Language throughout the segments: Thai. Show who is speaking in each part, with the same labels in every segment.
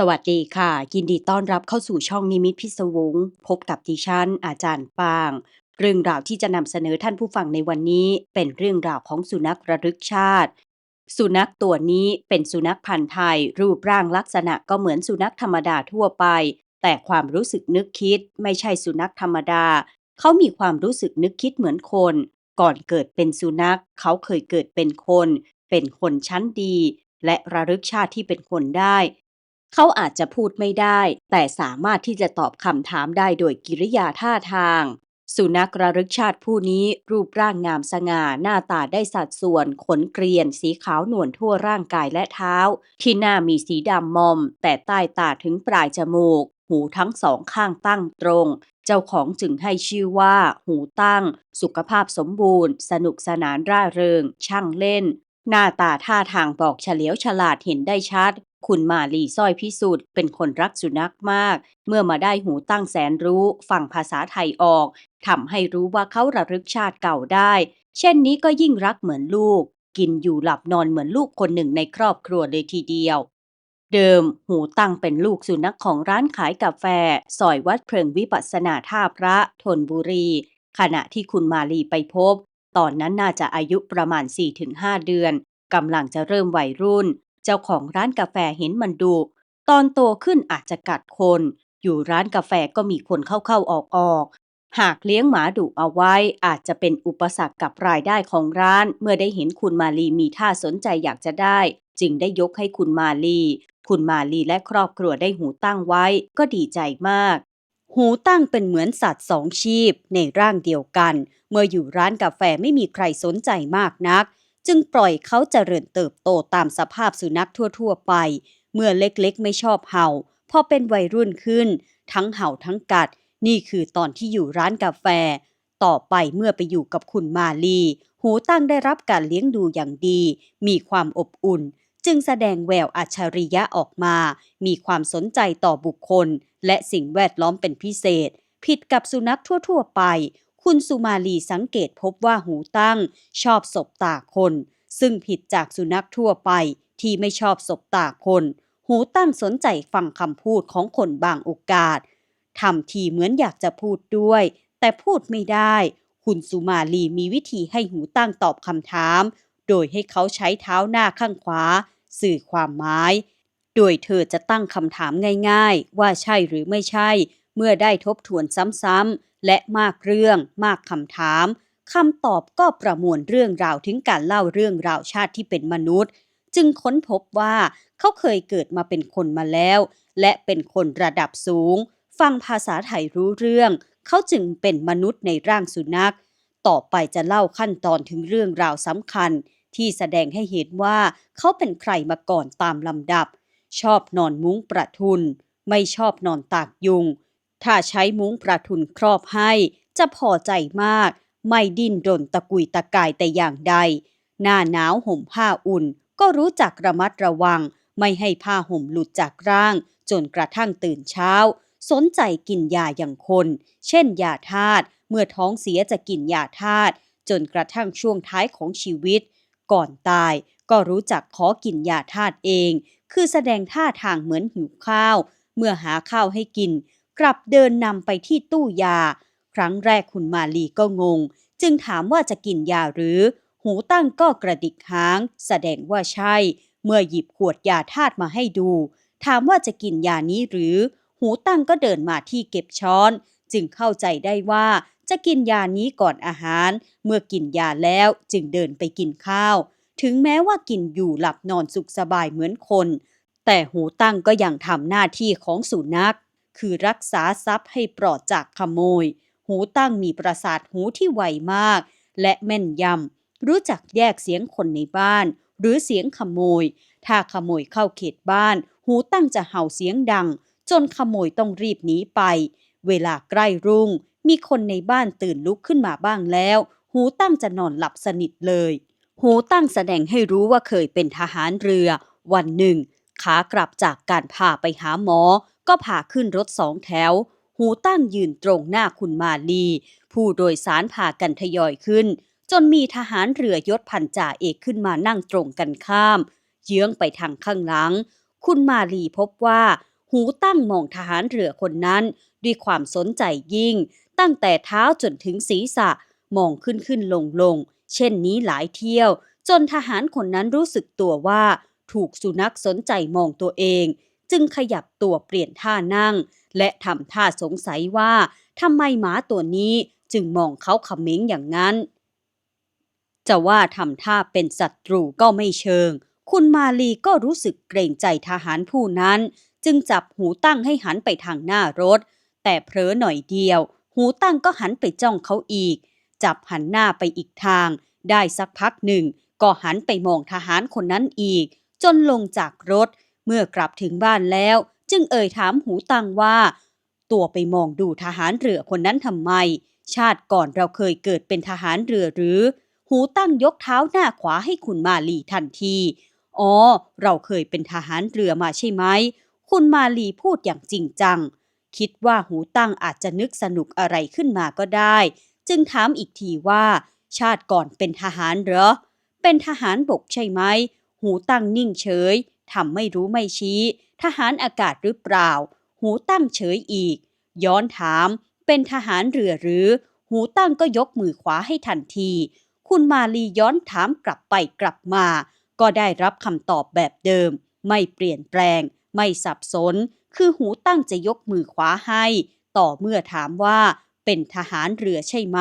Speaker 1: สวัสดีค่ะ ยินดีต้อนรับเข้าสู่ช่องนิมิตพิศวง พบกับดิฉัน อาจารย์ปาง เรื่องราวที่จะนำเสนอท่านผู้ฟังในวันนี้ เป็นเรื่องราวของสุนัขระลึกชาติ สุนัขตัวนี้เป็นสุนัขพันธุ์ไทย รูปร่างลักษณะก็เหมือนสุนัขธรรมดาทั่วไป แต่ความรู้สึกนึกคิดไม่ใช่สุนัขธรรมดา เขามีความรู้สึกนึกคิดเหมือนคน ก่อนเกิดเป็นสุนัข เขาเคยเกิดเป็นคน เป็นคนชั้นดี และระลึกชาติที่เป็นคนได้ เขาอาจจะพูดไม่ได้ แต่สามารถที่จะตอบคำถามได้โดยกิริยาท่าทาง สุนัขระลึกชาติผู้นี้รูปร่างงามสง่าหน้าตาได้สัดส่วน ขนเกรียน สีขาวหนวลทั่วร่างกายและเท้า ที่หน้ามีสีดำมอม แต่ใต้ตาถึงปลายจมูก หูทั้งสองข้างตั้งตรง เจ้าของจึงให้ชื่อว่า หูตั้ง สุขภาพสมบูรณ์ สนุกสนานร่าเริง ช่างเล่น หน้าตาท่าทางบอกเฉลียวฉลาดเห็นได้ชัด คุณมาลีสร้อยพิสุทธิ์เป็นคนรักสุนัขมาก เมื่อมาได้หูตั้งแสนรู้ฟังภาษาไทยออกทำให้รู้ว่าเขาระลึกชาติเก่าได้ เช่นนี้ก็ยิ่งรักเหมือนลูก กินอยู่หลับนอนเหมือนลูกคนหนึ่งในครอบครัวเลยทีเดียว เดิม หูตั้งเป็นลูกสุนัขของร้านขายกาแฟซอยวัดเพลิงวิปัสสนาท่าพระธนบุรี ขณะที่คุณมาลีไปพบ ตอนนั้นน่าจะอายุประมาณ 4-5 เดือนกำลังจะเริ่มวัยรุ่น จ้าของร้านกาแฟเห็นมันดุตอนโตขึ้นอาจจะกัดคน อยู่ร้านกาแฟก็มีคนเข้าๆออกๆ หากเลี้ยงหมาดุเอาไว้อาจจะเป็นอุปสรรคกับรายได้ของร้าน เมื่อได้เห็นคุณมาลีมีท่าสนใจอยากจะได้ จึงได้ยกให้คุณมาลี คุณมาลีและครอบครัวได้หูตั้งไว้ ก็ดีใจมาก หูตั้งเป็นเหมือนสัตว์สองชีพในร่างเดียวกัน เมื่ออยู่ร้านกาแฟไม่มีใครสนใจมากนัก จึงปล่อยเขาเจริญเติบโตตามสภาพสุนัขทั่ว ๆ ไป เมื่อเล็กๆ ไม่ชอบเห่า พอเป็นวัยรุ่นขึ้น ทั้งเห่าทั้งกัด นี่คือตอนที่อยู่ร้านกาแฟ ต่อไปเมื่อไปอยู่กับคุณมาลี หูตั้งได้รับการเลี้ยงดูอย่างดี มีความอบอุ่น จึงแสดงแววอัจฉริยะออกมา มีความสนใจต่อบุคคล และสิ่งแวดล้อมเป็นพิเศษ ผิดกับสุนัขทั่ว ๆ ไป คุณสุมาลีสังเกตพบว่าหูตั้ง ชอบสบตาคน ซึ่งผิดจากสุนัขทั่วไปที่ไม่ชอบสบตาคน หูตั้งสนใจฟังคำพูดของคนบางโอกาสทำทีเหมือนอยากจะพูดด้วย แต่พูดไม่ได้ คุณสุมาลีมีวิธีให้หูตั้งตอบคำถาม โดยให้เขาใช้เท้าหน้าข้างขวา สื่อความหมาย โดยเธอจะตั้งคำถามง่าย ๆ ว่าใช่หรือไม่ใช่ เมื่อได้ทบทวนซ้ำๆ และมากเรื่อง มากคำถามคำตอบก็ประมวลเรื่องราวถึงการเล่าเรื่องราวชาติที่เป็นมนุษย์ จึงค้นพบว่าเขาเคยเกิดมาเป็นคนมาแล้ว และเป็นคนระดับสูง ฟังภาษาไทยรู้เรื่อง เขาจึงเป็นมนุษย์ในร่างสุนัข ต่อไปจะเล่าขั้นตอนถึงเรื่องราวสำคัญ ที่แสดงให้เห็นว่าเขาเป็นใครมาก่อนตามลำดับ ชอบนอนมุ้งประทุน ไม่ชอบนอนตากยุง ถ้าใช้มุ้งประทุนครอบให้ จะพอใจมาก ไม่ดิ้นรนตะกุยตะกายแต่อย่างใด หน้าหนาวห่มผ้าอุ่น ก็รู้จักระมัดระวัง ไม่ให้ผ้าห่มหลุดจากร่าง จนกระทั่งตื่นเช้า สนใจกินยาอย่างคน เช่นยาธาตุเมื่อท้องเสียจะกินยาธาตุจนกระทั่งช่วงท้ายของชีวิต ก่อนตายก็รู้จักขอกินยาธาตุเอง คือแสดงท่าทางเหมือนหิวข้าว เมื่อหาข้าวให้กิน กลับเดินนำไปที่ตู้ยา ครั้งแรกคุณมาลีก็งง จึงถามว่าจะกินยาหรือ หูตั้งก็กระดิกหาง แสดงว่าใช่ เมื่อหยิบขวดยาธาตุมาให้ดู ถามว่าจะกินยานี้หรือ หูตั้งก็เดินมาที่เก็บช้อน จึงเข้าใจได้ว่าจะกินยานี้ก่อนอาหาร เมื่อกินยาแล้วจึงเดินไปกินข้าว ถึงแม้ว่ากินอยู่หลับนอนสุขสบายเหมือนคน แต่หูตั้งก็ยังทำหน้าที่ของสุนัข คือรักษาทรัพย์ให้ปลอดจากขโมย หูตั้งมีประสาทหูที่ไวมาก และแม่นยำรู้จักแยกเสียงคนในบ้าน หรือเสียงขโมย ถ้าขโมยเข้าเขตบ้าน หูตั้งจะเห่าเสียงดัง จนขโมยต้องรีบหนีไป เวลาใกล้รุ่ง มีคนในบ้านตื่นลุกขึ้นมาบ้างแล้ว หูตั้งจะนอนหลับสนิทเลย หูตั้งแสดงให้รู้ว่าเคยเป็นทหารเรือ วันหนึ่งขากลับจากการพาไปหาหมอ ก็พาขึ้นรถสองแถว หูตั้งยืนตรงหน้าคุณมาลี ผู้โดยสารพากันทยอยขึ้น จนมีทหารเรือยศพันจ่าเอกขึ้นมานั่งตรงกันข้าม เยื้องไปทางข้างหลัง คุณมาลีพบว่า หูตั้งมองทหารเรือคนนั้น ด้วยความสนใจยิ่ง ตั้งแต่เท้าจนถึงศีรษะมองขึ้นขึ้นลงลงเช่นนี้หลายเที่ยว จนทหารคนนั้นรู้สึกตัวว่า ถูกสุนัขสนใจมองตัวเอง จึงขยับตัวเปลี่ยนท่านั่ง และทำท่าสงสัยว่าทำไมหมาตัวนี้จึงมองเขาขม็งอย่างนั้น จะว่าทำท่าเป็นศัตรูก็ไม่เชิง คุณมาลีก็รู้สึกเกรงใจทหารผู้นั้น จึงจับหูตั้งให้หันไปทางหน้ารถ แต่เผลอหน่อยเดียว หูตั้งก็หันไปจ้องเขาอีก จับหันหน้าไปอีกทาง ได้สักพักหนึ่ง ก็หันไปมองทหารคนนั้นอีก จนลงจากรถ เมื่อกลับถึงบ้านแล้ว จึงเอ่ยถามหูตังว่า ตัวไปมองดูทหารเรือคนนั้นทำไม ชาติก่อนเราเคยเกิดเป็นทหารเรือหรือ หูตั้งยกเท้าหน้าขวาให้คุณมาลีทันที อ๋อ เราเคยเป็นทหารเรือมาใช่ไหม คุณมาลีพูดอย่างจริงจัง คิดว่าหูตั้งอาจจะนึกสนุกอะไรขึ้นมาก็ได้ จึงถามอีกทีว่า ชาติก่อนเป็นทหารเหรอ เป็นทหารบกใช่ไหม หูตั้งนิ่งเฉย ทำไม่รู้ไม่ชี้ ทหารอากาศหรือเปล่า หูตั้งเฉยอีก ย้อนถาม เป็นทหารเรือหรือ หูตั้งก็ยกมือขวาให้ทันที คุณมาลีย้อนถามกลับไปกลับมา ก็ได้รับคำตอบแบบเดิม ไม่เปลี่ยนแปลง ไม่สับสน คือหูตั้งจะยกมือขวาให้ ต่อเมื่อถามว่า เป็นทหารเรือใช่ไหม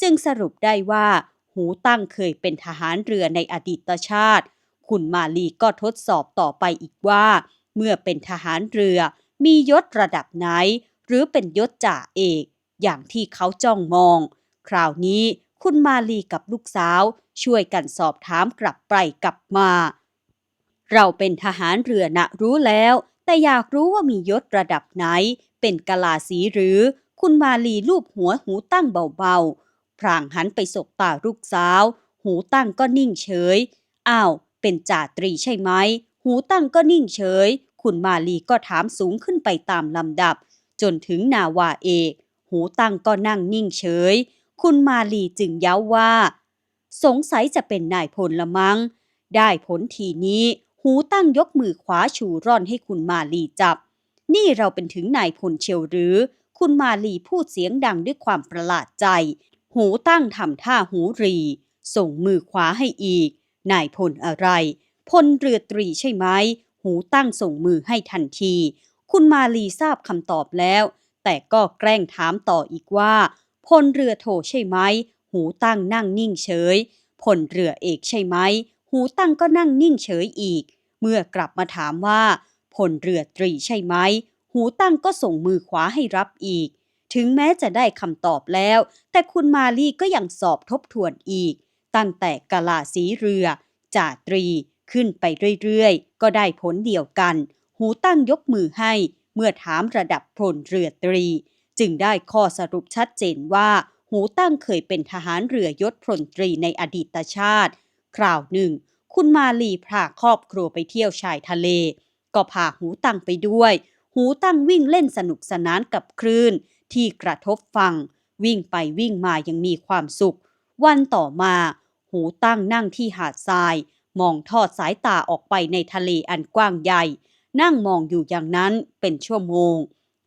Speaker 1: จึงสรุปได้ว่า หูตั้งเคยเป็นทหารเรือในอดีตชาติ คุณมาลีก็ทดสอบต่อไปอีกว่า เมื่อเป็นทหารเรือ มียศระดับไหน หรือเป็นยศจ่าเอก อย่างที่เขาจ้องมอง คราวนี้คุณมาลีกับลูกสาว ช่วยกันสอบถามกลับไปกลับมา เราเป็นทหารเรือนะรู้แล้ว แต่อยากรู้ว่ามียศระดับไหน เป็นกะลาสีหรือ คุณมาลีลูบหัวหูตั้งเบาๆพรางหันไปสบตาลูกสาว หูตั้งก็นิ่งเฉย อ้าว เป็นจ่าตรีใช่ไหม หูตั้งก็นิ่งเฉย คุณมาลีก็ถามสูงขึ้นไปตามลำดับ จนถึงนาวาเอก หูตั้งก็นั่งนิ่งเฉย คุณมาลีจึงเย้าว่า สงสัยจะเป็นนายพลละมัง้ง ได้ผลทีนี้ หูตั้งยกมือขวาชูร่อนให้คุณมาลีจับ นี่เราเป็นถึงนายพลเชียวหรือ คุณมาลีพูดเสียงดังด้วยความประหลาดใจ หูตั้งทำท่าหูรี ส่งมือขวาให้อีก นายพลอะไร พลเรือตรีใช่ไหม หูตั้งส่งมือให้ทันที คุณมาลีทราบคำตอบแล้ว แต่ก็แกล้งถามต่ออีกว่า พลเรือโทใช่ไหม หูตั้งนั่งนิ่งเฉย พลเรือเอกใช่ไหม หูตั้งก็นั่งนิ่งเฉยอีก เมื่อกลับมาถามว่า พลเรือตรีใช่ไหม หูตั้งก็ส่งมือขวาให้รับอีก ถึงแม้จะได้คำตอบแล้ว แต่คุณมาลีก็ยังสอบทบทวนอีก ตั้งแต่กะลาสีเรือจ่าตรีขึ้นไปเรื่อยๆ ก็ได้ผลเดียวกัน หูตั้งยกมือให้เมื่อถามระดับพลเรือตรี จึงได้ข้อสรุปชัดเจนว่า หูตั้งเคยเป็นทหารเรือยศพลตรีในอดีตชาติ คราวหนึ่ง คุณมาลีพาครอบครัวไปเที่ยวชายทะเล ก็พาหูตั้งไปด้วย หูตั้งวิ่งเล่นสนุกสนานกับคลื่น ที่กระทบฟังวิ่งไปวิ่งมายังมีความสุข วันต่อมา หูตั้งนั่งที่หาดทราย มองทอดสายตาออกไปในทะเลอันกว้างใหญ่ นั่งมองอยู่อย่างนั้นเป็นชั่วโมง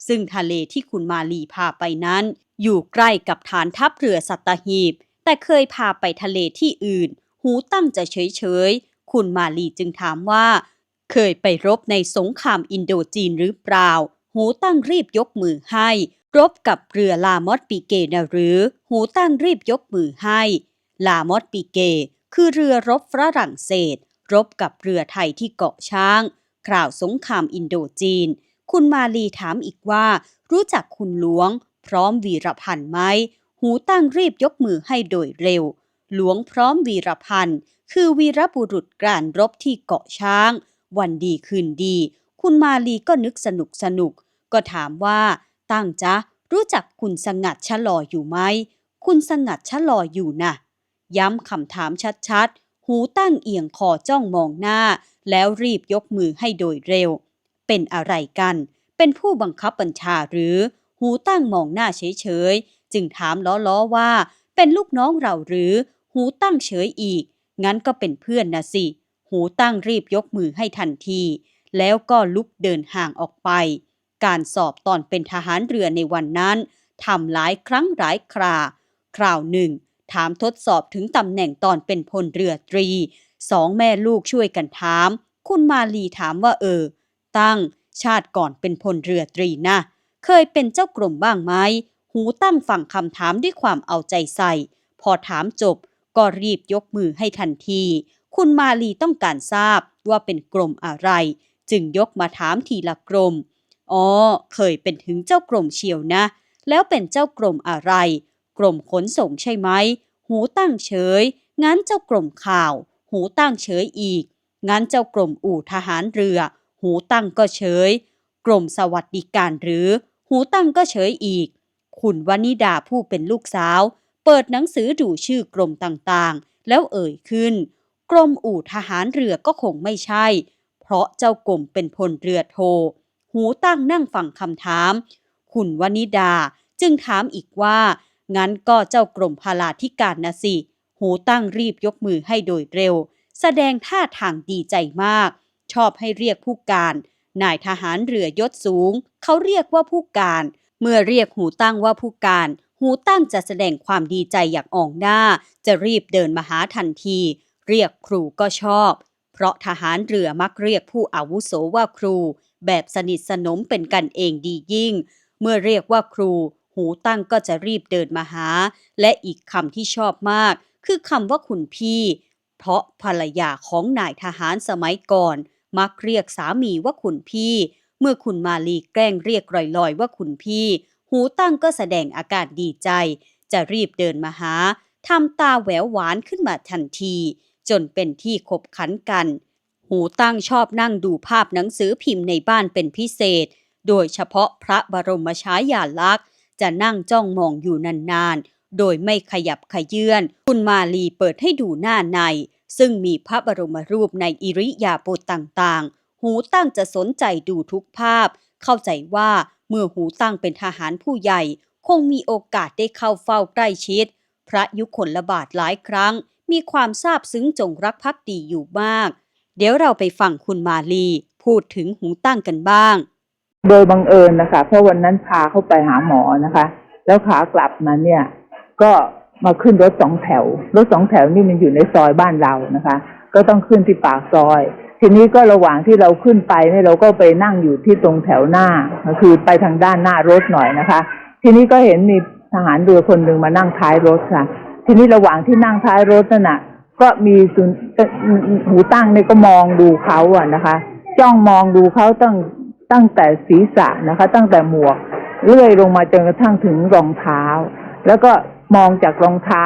Speaker 1: ซึ่งทะเลที่คุณมาลีพาไปนั้น อยู่ใกล้กับฐานทัพเรือสัตหีบ แต่เคยพาไปทะเลที่อื่น หูตั้งจะเฉยๆ คุณมาลีจึงถามว่า เคยไปรบในสงครามอินโดจีนหรือเปล่า หูตั้งรีบยกมือให้รบกับเรือลามอดปีเกนะหรือ หูตั้งรีบยกมือให้ ลามอดปีเก คือเรือรบฝรั่งเศส รบกับเรือไทยที่เกาะช้างคราวสงครามอินโดจีน คุณมาลีถามอีกว่า รู้จักคุณหลวง พร้อมวีรพันธ์ไหม หูตั้งรีบยกมือให้โดยเร็ว หลวงพร้อมวีรพันธ์ คือวีรบุรุษการรบที่เกาะช้าง วันดีคืนดี คุณมาลีก็นึกสนุกสนุก ก็ถามว่า ตั้งจ๊ะรู้จักคุณสงัดชะลออยู่ไหม คุณสงัดชะลออยู่น่ะ ย้ำคำถามชัดๆ หูตั้งเอียงคอจ้องมองหน้า แล้วรีบยกมือให้โดยเร็ว เป็นอะไรกัน เป็นผู้บังคับบัญชาหรือ หูตั้งมองหน้าเฉยๆ จึงถามล้อๆว่า เป็นลูกน้องเราหรือ หูตั้งเฉยอีก งั้นก็เป็นเพื่อนนะสิ หูตั้งรีบยกมือให้ทันที แล้วก็ลุกเดินห่างออกไป การสอบตอนเป็นทหารเรือในวันนั้นทำหลายครั้งหลายครา คราวหนึ่ง ถามทดสอบถึงตำแหน่งตอนเป็นพลเรือตรี สองแม่ลูกช่วยกันถาม คุณมาลีถามว่าเออ ตั้งชาติก่อนเป็นพลเรือตรีนะ เคยเป็นเจ้ากรมบ้างไหม หูตั้งฟังคำถามด้วยความเอาใจใส่ พอถามจบก็รีบยกมือให้ทันที คุณมาลีต้องการทราบว่าเป็นกรมอะไร จึงยกมาถามทีละกรม อ๋อ เคยเป็นถึงเจ้ากรมเชียวนะ แล้วเป็นเจ้ากรมอะไร กรมขนส่งใช่ไหม หูตั้งเฉย งั้นเจ้ากรมข่าว หูตั้งเฉยอีก งั้นเจ้ากรมอู่ทหารเรือ หูตั้งก็เฉย กรมสวัสดิการหรือ หูตั้งก็เฉยอีก คุณวนิดาผู้เป็นลูกสาว เปิดหนังสือดูชื่อกรมต่างๆ แล้วเอ่ยขึ้น กรมอู่ทหารเรือก็คงไม่ใช่ เพราะเจ้ากรมเป็นพลเรือโท หูตั้งนั่งฟังคำถาม คุณวนิดาจึงถามอีกว่า งั้นก็เจ้ากรมพาลาธิการนะสิ หูตั้งรีบยกมือให้โดยเร็ว แสดงท่าทางดีใจมาก ชอบให้เรียกผู้การ นายทหารเรือยศสูง เขาเรียกว่าผู้การ เมื่อเรียกหูตั้งว่าผู้การ หูตั้งจะแสดงความดีใจอย่างอ่องหน้า จะรีบเดินมาหาทันที เรียกครูก็ชอบ เพราะทหารเรือมักเรียกผู้อาวุโสว่าครู แบบสนิทสนมเป็นกันเองดียิ่ง เมื่อเรียกว่าครู หูตั้งก็จะรีบเดินมาหา และอีกคำที่ชอบมาก คือคำว่าคุณพี่ เพราะภรรยาของนายทหารสมัยก่อน มักเรียกสามีว่าคุณพี่ เมื่อคุณมาลีแกล้งเรียกลอยๆ ว่าคุณพี่ หูตั้งก็แสดงอาการดีใจ จะรีบเดินมาหาทำตาแหววหวานขึ้นมาทันที จนเป็นที่ขบขันกัน หูตั้งชอบนั่งดูภาพหนังสือพิมพ์ในบ้านเป็นพิเศษ โดยเฉพาะพระบรมฉายาลักษณ์ จะนั่งจ้องมองอยู่นานๆ โดยไม่ขยับขยื่นคุณมาลีเปิดให้ดูหน้าใน ซึ่งมีพระบรมรูปในอิริยาบถต่างๆ หูตั้งจะสนใจดูทุกภาพ เข้าใจว่าเมื่อหูตั้งเป็นทหารผู้ใหญ่ คงมีโอกาสได้เข้าเฝ้าใกล้ชิด พระยุคลบาทหลายครั้ง มีความซาบซึ้งจงรักภักดีอยู่มาก เดี๋ยวเราไปฟังคุณมาลี พูดถึงหูตั้งกันบ้าง
Speaker 2: โดยบังเอิญนะคะ เพราะวันนั้นพาเข้าไปหาหมอนะคะ แล้วขากลับมาเนี่ย ก็มาขึ้นรถสองแถว รถสองแถวนี่มันอยู่ในซอยบ้านเรานะคะ ก็ต้องขึ้นที่ปากซอย ทีนี้ก็ระหว่างที่เราขึ้นไปเนี่ยเราก็ไปนั่งอยู่ที่ตรงแถวหน้าก็คือไปทางด้านหน้ารถหน่อยนะคะ ทีนี้ก็เห็นมีทหารเรือคนหนึ่งมานั่งท้ายรถค่ะ ทีนี้ระหว่างที่นั่งท้ายรถนั่นน่ะ ก็มีหูตั้งเนี่ยก็มองดูเขาอะนะคะ จ้องมองดูเขาตั้ง ตั้งแต่ศีรษะนะคะ ตั้งแต่หมวกเลื่อยลงมาจนกระทั่งถึงรองเท้า แล้วก็มองจากรองเท้า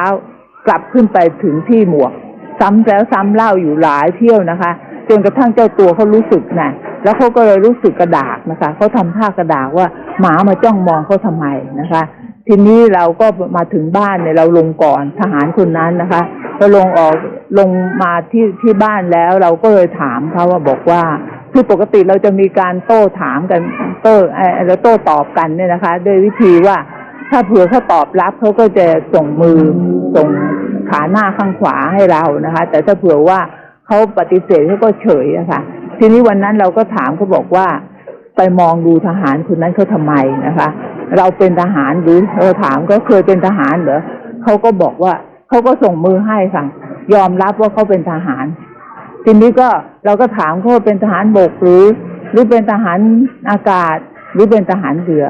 Speaker 2: กลับขึ้นไปถึงที่หมวก ซ้ำแล้วซ้ำเล่าอยู่หลายเที่ยวนะคะจนกระทั่งเจ้าตัวเขารู้สึกนะแล้วเขาก็เลยรู้สึกกระดากนะคะเขาทำท่ากระดากว่าหมามาจ้องมองเขาทำไมนะคะ ทีนี้เราก็มาถึงบ้านเนี่ยเราลงก่อนทหารคนนั้นนะคะเราลงออกลงมาที่ที่บ้านแล้วเราก็เลยถามเขาว่าบอกว่า คือปกติเราจะมีการโต้ถามกันโต้เออแล้วโต้ตอบกันเนี่ยนะคะด้วยวิธีว่าถ้าเผื่อเขาตอบรับเขาก็จะส่งมือส่งขาหน้าข้างขวาให้เรานะคะ แต่ถ้าเผื่อว่าเขาปฏิเสธเขาก็เฉยอะค่ะ ทีนี้วันนั้นเราก็ถามเขาบอกว่า ไปมองดูทหารคนนั้นเขาทำไมนะคะ เราเป็นทหารหรือเราถามก็เคยเป็นทหารเหรอเขาก็บอกว่าเขาก็ส่งมือให้ค่ะ ยอมรับว่าเขาเป็นทหาร ทีนี้ก็เราก็ถามเขาเป็นทหารบกหรือ หรือเป็นทหารอากาศ หรือเป็นทหารเรือ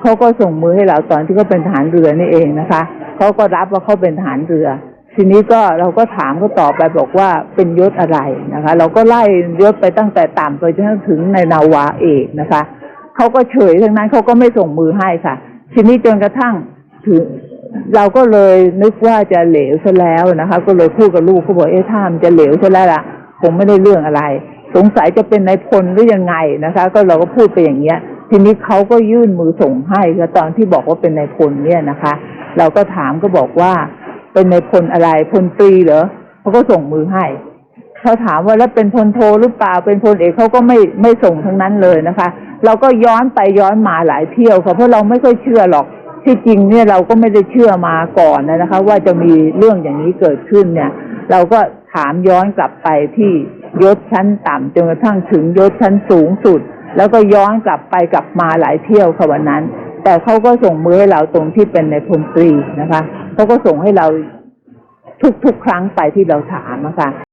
Speaker 2: เขาก็ส่งมือให้เราตอนที่เขาเป็นทหารเรือนี่เองนะคะเขาก็รับว่าเขาเป็นทหารเรือ ทีนี้ก็เราก็ถามเขาตอบไปบอกว่าเป็นยศอะไรนะคะ เราก็ไล่ยศไปตั้งแต่ต่ำไปจนถึงในนาวาเอกนะคะเขาก็เฉยทั้งนั้นเขาก็ไม่ส่งมือให้ค่ะ ทีนี้จนกระทั่งถึงเราก็เลยนึกว่าจะเหลวซะแล้วนะคะ ก็เลยพูดกับลูกเขาบอกเอ๊ะถ้ามันจะเหลวซะแล้วล่ะ คงไม่ได้เรื่องอะไร สงสัยจะเป็นนายพลหรือยังไงนะคะ ก็เราก็พูดไปอย่างเงี้ย ทีนี้เขาก็ยื่นมือส่งให้ก็ตอนที่บอกว่าเป็นนายพลเนี่ยนะคะ เราก็ถามก็บอกว่า เป็นนายพลอะไรพลตรีเหรอเขาก็ส่งมือให้เขาถามว่าแล้วเป็นพลโทหรือเปล่าเป็นพลเอกเขาก็ไม่ไม่ส่งทั้งนั้นเลยนะคะ เราก็ย้อนไปย้อนมาหลายเที่ยวค่ะเพราะเราไม่ค่อยเชื่อหรอกที่จริงเนี่ยเราก็ไม่ได้เชื่อมาก่อนนะคะ ว่าจะมีเรื่องอย่างนี้เกิดขึ้นเนี่ย เราก็ถามย้อนกลับไปที่ยศชั้นต่ำจนกระทั่งถึงยศชั้นสูงสุด แล้วก็ย้อนกลับไปกลับมาหลายเที่ยวค่ะวันนั้น แต่เขาก็ส่งมือให้เราตรงที่เป็นในพลตรีนะคะเขาก็ส่งให้เราทุกๆครั้งไปที่เราถามนะคะ